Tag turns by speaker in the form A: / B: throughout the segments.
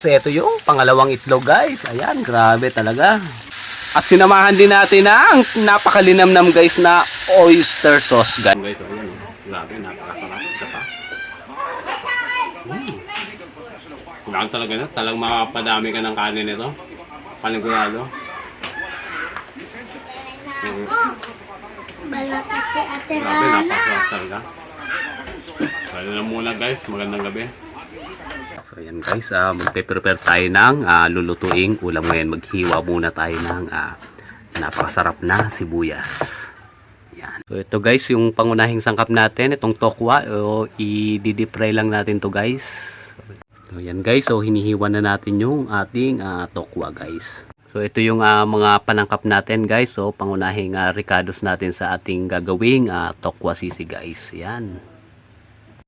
A: Kasi ito yung pangalawang itlog guys. Ayan, grabe talaga. At sinamahan din natin ang napakalinamnam guys na oyster sauce guys. Guys, ayan. Grabe, napakasarap. Isa pa. Mm. Grabe talaga na. Talagang makapadami ka ng kanin nito. Panigurado. Mm.
B: Bala kasi ate
A: Grabe, napakasarap talaga. Kaya na muna guys, magandang gabi. So yan guys, ah magpe-prepare tayo ng ah, lulutuing ulam ngayon. Maghiwa muna tayo ng ah, napakasarap na sibuyas. Yan. So ito guys, yung pangunahing sangkap natin, itong tokwa, o i-deep fry lang natin to guys. So yan guys, so hinihiwa na natin yung ating ah, tokwa guys. So ito yung ah, mga panangkap natin guys. So pangunahing ah, ricados natin sa ating gagawing ah, tokwa sisi guys. Yan.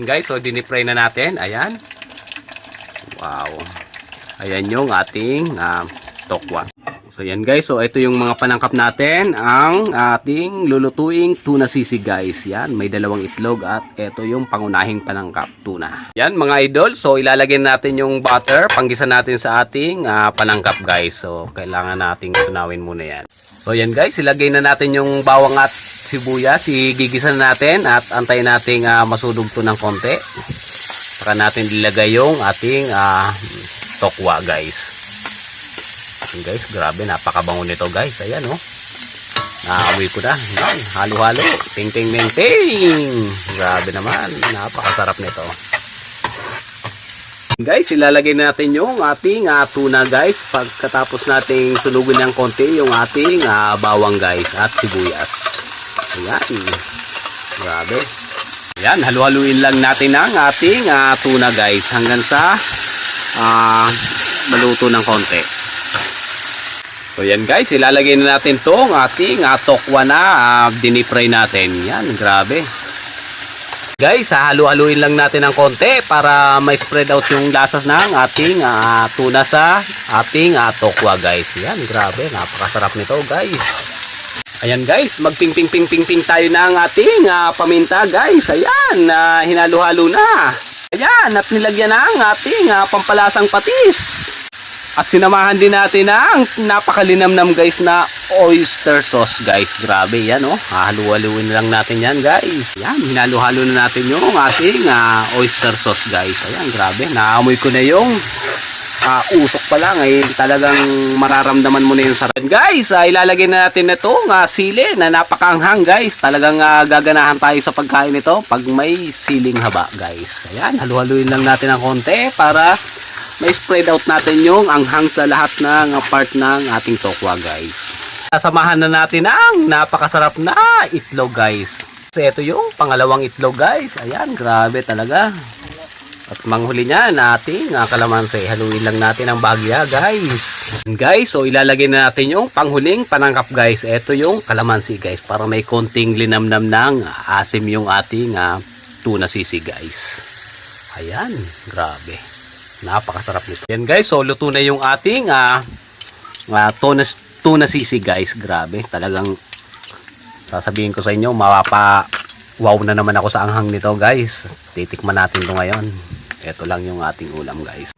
A: Guys, so dinipray na natin. Ayan. Wow. Ayan yung ating ah, tokwa. So yan guys, so ito yung mga panangkap natin, ang ating lulutuing tuna sisig guys. Yan, may dalawang itlog at ito yung pangunahing panangkap tuna. Yan mga idol, so ilalagay natin yung butter, panggisa natin sa ating ah, panangkap guys. So kailangan nating tunawin muna yan. So yan guys, ilagay na natin yung bawang at sibuyas, igigisa na natin at antayin nating ah, masudog to ng konti. Saka natin ilagay yung ating ah, tokwa guys. Ayan, guys, grabe, napakabango nito guys. Ayan oh. Naamoy ko na. Yan, halo-halo. Ting ting ting ting. Grabe naman, napakasarap nito. Guys, ilalagay natin yung ating ah, tuna guys. Pagkatapos nating sunugin ng konti yung ating ah, bawang guys at sibuyas. Ayan. Grabe. Ayan, halu-haluin lang natin ang ating ah, tuna guys hanggang sa ah, maluto ng konti. So yan guys, ilalagay na natin tong ating uh, tokwa na uh, dinifry natin. Yan, grabe. Guys, halu-haluin lang natin ng konti para may spread out yung lasas ng ating ah, tuna sa ating ah, tokwa guys. Yan, grabe, napakasarap nito guys. Ayan guys, magping-ping-ping-ping-ping tayo ng ating ah, paminta guys. Ayan, uh, hinalo-halo na. Ayan, at nilagyan na ang ating ah, pampalasang patis. At sinamahan din natin ang napakalinamnam guys na oyster sauce guys. Grabe yan oh. Hahalu-haluin lang natin yan guys. Yan, hinalo-halo na natin yung ating ah, oyster sauce guys. Ayan, grabe. Naamoy ko na yung ah, usok pa lang. Ay talagang mararamdaman mo na yung sarap. Guys, ah, ilalagay na natin na itong ah, sili na napakaanghang guys. Talagang ah, gaganahan tayo sa pagkain nito pag may siling haba guys. Ayan, halu-haluin lang natin ng konti para may spread out natin yung anghang sa lahat ng part ng ating tokwa guys. Sasamahan na natin ang napakasarap na itlog guys. Ito yung pangalawang itlog guys. Ayan, grabe talaga. At manghuli niya nating uh, kalamansi. Haluin lang natin ang bagya guys. Guys, so ilalagay na natin yung panghuling panangkap guys. Ito yung kalamansi guys. Para may konting linamnam ng asim yung ating uh, tuna sisi guys. Ayan, grabe. Napakasarap nito. Yan guys, so luto na yung ating ah ah, tuna, tuna sisi guys. Grabe, talagang sasabihin ko sa inyo, mapapa wow na naman ako sa anghang nito guys. Titikman natin to ngayon. Ito lang yung ating ulam guys.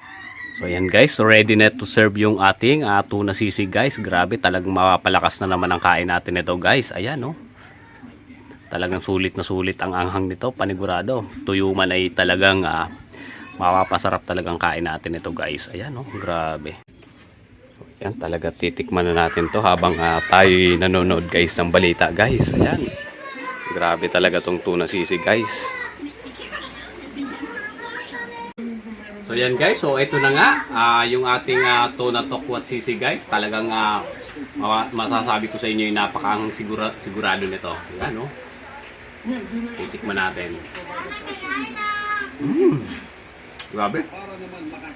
A: So yan guys, ready na to serve yung ating ah, tuna sisi guys. Grabe, talagang mapapalakas na naman ang kain natin nito guys. Ayan oh. Talagang sulit na sulit ang anghang nito, panigurado. Tuyo man ay talagang ah, mapapasarap talagang kain natin ito guys ayan oh grabe so yan talaga titikman na natin to habang uh, tayo nanonood guys ng balita guys ayan grabe talaga tong tuna sisi guys so yan guys. So ito na nga ah, yung ating uh, tuna tokwat sisi guys. Talagang ah, mawa- masasabi ko sa inyo yung napakang sigura, sigurado nito. Ayan oh titikman natin. Grabe.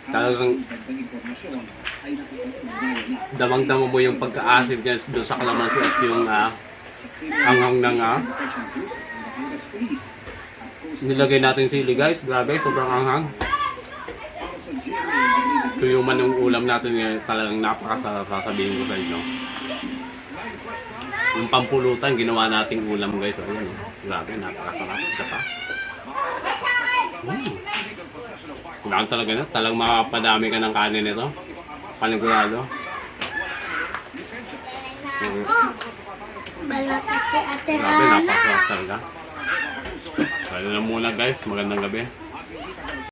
A: Talagang damang-dama mo yung pagka-acid niya doon sa kalamansi at yung uh, anghang ng uh, nilagay natin sili guys. Grabe, sobrang anghang. Ito yung ulam natin ngayon, talagang napakasarap sasabihin ko sa inyo. Yung pampulutan, ginawa nating ulam guys. Ayan, oh. grabe, napakasarap. Isa pa. Mm. Kailangan talaga na. Talagang makapadami ka ng kanin nito. Panigurado. Mm.
B: Si Ate
A: Grabe, napakasarap talaga. Kaya na muna guys. Magandang gabi.